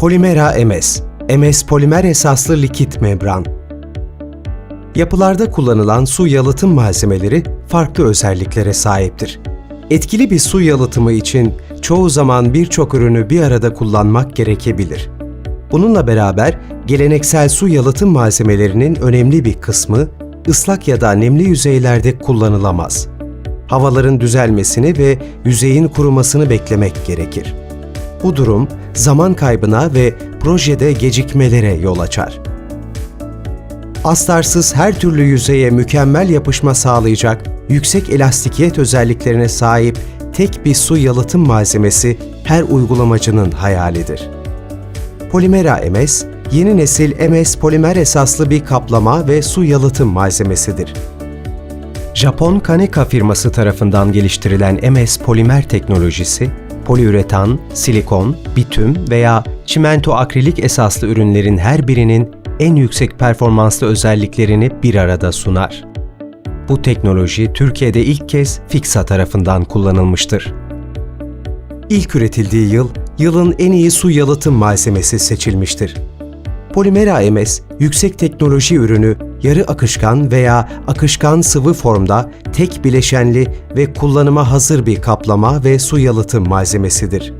Polimera MS, MS polimer esaslı likit membran. Yapılarda kullanılan su yalıtım malzemeleri farklı özelliklere sahiptir. Etkili bir su yalıtımı için çoğu zaman birçok ürünü bir arada kullanmak gerekebilir. Bununla beraber geleneksel su yalıtım malzemelerinin önemli bir kısmı ıslak ya da nemli yüzeylerde kullanılamaz. Havaların düzelmesini ve yüzeyin kurumasını beklemek gerekir. Bu durum zaman kaybına ve projede gecikmelere yol açar. Astarsız her türlü yüzeye mükemmel yapışma sağlayacak yüksek elastikiyet özelliklerine sahip tek bir su yalıtım malzemesi her uygulamacının hayalidir. Polimera MS, yeni nesil MS polimer esaslı bir kaplama ve su yalıtım malzemesidir. Japon Kaneka firması tarafından geliştirilen MS polimer teknolojisi, poliüretan, silikon, bitüm veya çimento akrilik esaslı ürünlerin her birinin en yüksek performanslı özelliklerini bir arada sunar. Bu teknoloji Türkiye'de ilk kez Fixa tarafından kullanılmıştır. İlk üretildiği yıl, yılın en iyi su yalıtım malzemesi seçilmiştir. Polimera MS, yüksek teknoloji ürünü yarı akışkan veya akışkan sıvı formda tek bileşenli ve kullanıma hazır bir kaplama ve su yalıtım malzemesidir.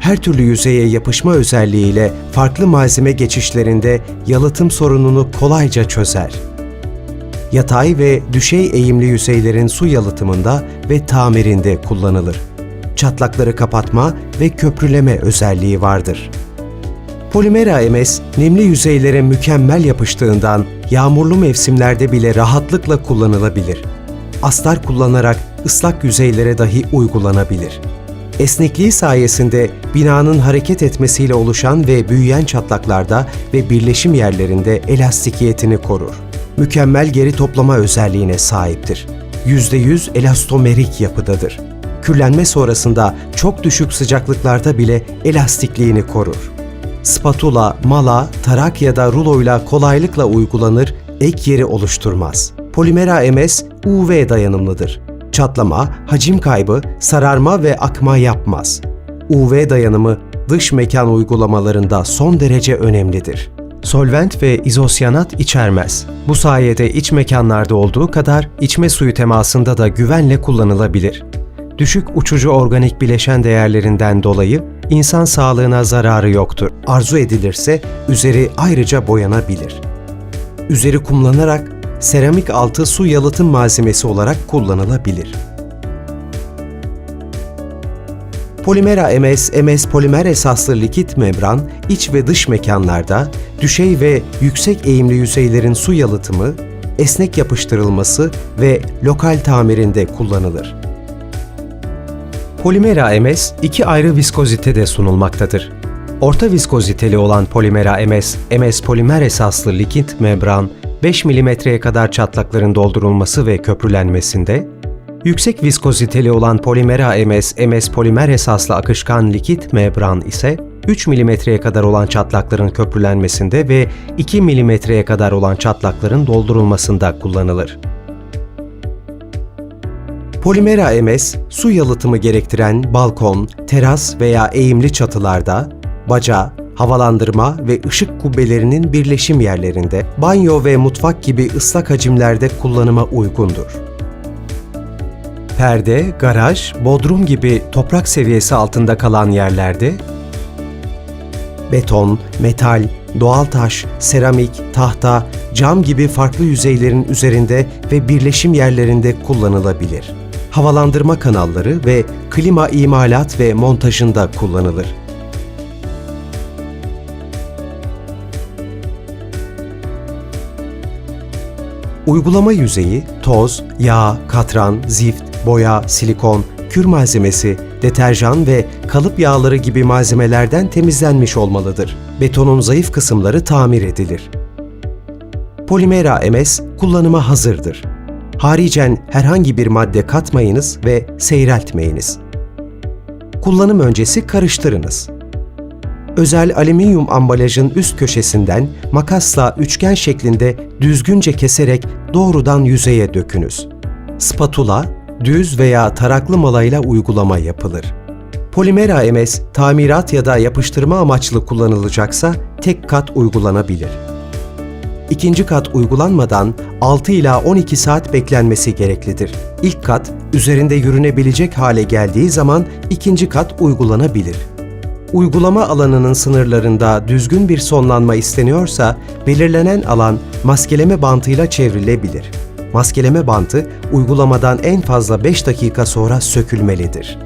Her türlü yüzeye yapışma özelliğiyle farklı malzeme geçişlerinde yalıtım sorununu kolayca çözer. Yatay ve düşey eğimli yüzeylerin su yalıtımında ve tamirinde kullanılır. Çatlakları kapatma ve köprüleme özelliği vardır. Polimera MS, nemli yüzeylere mükemmel yapıştığından yağmurlu mevsimlerde bile rahatlıkla kullanılabilir. Astar kullanarak ıslak yüzeylere dahi uygulanabilir. Esnekliği sayesinde binanın hareket etmesiyle oluşan ve büyüyen çatlaklarda ve birleşim yerlerinde elastikiyetini korur. Mükemmel geri toplama özelliğine sahiptir. %100 elastomerik yapıdadır. Küllenme sonrasında çok düşük sıcaklıklarda bile elastikliğini korur spatula, mala, tarak ya da ruloyla kolaylıkla uygulanır, ek yeri oluşturmaz. Polimera MS UV dayanımlıdır. Çatlama, hacim kaybı, sararma ve akma yapmaz. UV dayanımı dış mekan uygulamalarında son derece önemlidir. Solvent ve izosyanat içermez. Bu sayede iç mekanlarda olduğu kadar içme suyu temasında da güvenle kullanılabilir. Düşük uçucu organik bileşen değerlerinden dolayı insan sağlığına zararı yoktur. Arzu edilirse üzeri ayrıca boyanabilir. Üzeri kumlanarak seramik altı su yalıtım malzemesi olarak kullanılabilir. Polimera MS, MS polimer esaslı likit membran, iç ve dış mekanlarda düşey ve yüksek eğimli yüzeylerin su yalıtımı, esnek yapıştırılması ve lokal tamirinde kullanılır. Polimera MS iki ayrı viskozitede sunulmaktadır. Orta viskoziteli olan Polimera MS, MS polimer esaslı likit membran 5 mm'ye kadar çatlakların doldurulması ve köprülenmesinde, yüksek viskoziteli olan Polimera MS, MS polimer esaslı akışkan likit membran ise 3 mm'ye kadar olan çatlakların köprülenmesinde ve 2 mm'ye kadar olan çatlakların doldurulmasında kullanılır. Polimera MS, su yalıtımı gerektiren balkon, teras veya eğimli çatılarda, baca, havalandırma ve ışık kubbelerinin birleşim yerlerinde, banyo ve mutfak gibi ıslak hacimlerde kullanıma uygundur. Perde, garaj, bodrum gibi toprak seviyesi altında kalan yerlerde, beton, metal, doğal taş, seramik, tahta, cam gibi farklı yüzeylerin üzerinde ve birleşim yerlerinde kullanılabilir havalandırma kanalları ve klima imalat ve montajında kullanılır. Uygulama yüzeyi toz, yağ, katran, zift, boya, silikon, kür malzemesi, deterjan ve kalıp yağları gibi malzemelerden temizlenmiş olmalıdır. Betonun zayıf kısımları tamir edilir. Polimera MS kullanıma hazırdır. Haricen herhangi bir madde katmayınız ve seyreltmeyiniz. Kullanım öncesi karıştırınız. Özel alüminyum ambalajın üst köşesinden makasla üçgen şeklinde düzgünce keserek doğrudan yüzeye dökünüz. Spatula, düz veya taraklı malayla uygulama yapılır. Polimer AMS tamirat ya da yapıştırma amaçlı kullanılacaksa tek kat uygulanabilir. İkinci kat uygulanmadan 6 ila 12 saat beklenmesi gereklidir. İlk kat üzerinde yürünebilecek hale geldiği zaman ikinci kat uygulanabilir. Uygulama alanının sınırlarında düzgün bir sonlanma isteniyorsa belirlenen alan maskeleme bantıyla çevrilebilir. Maskeleme bantı uygulamadan en fazla 5 dakika sonra sökülmelidir.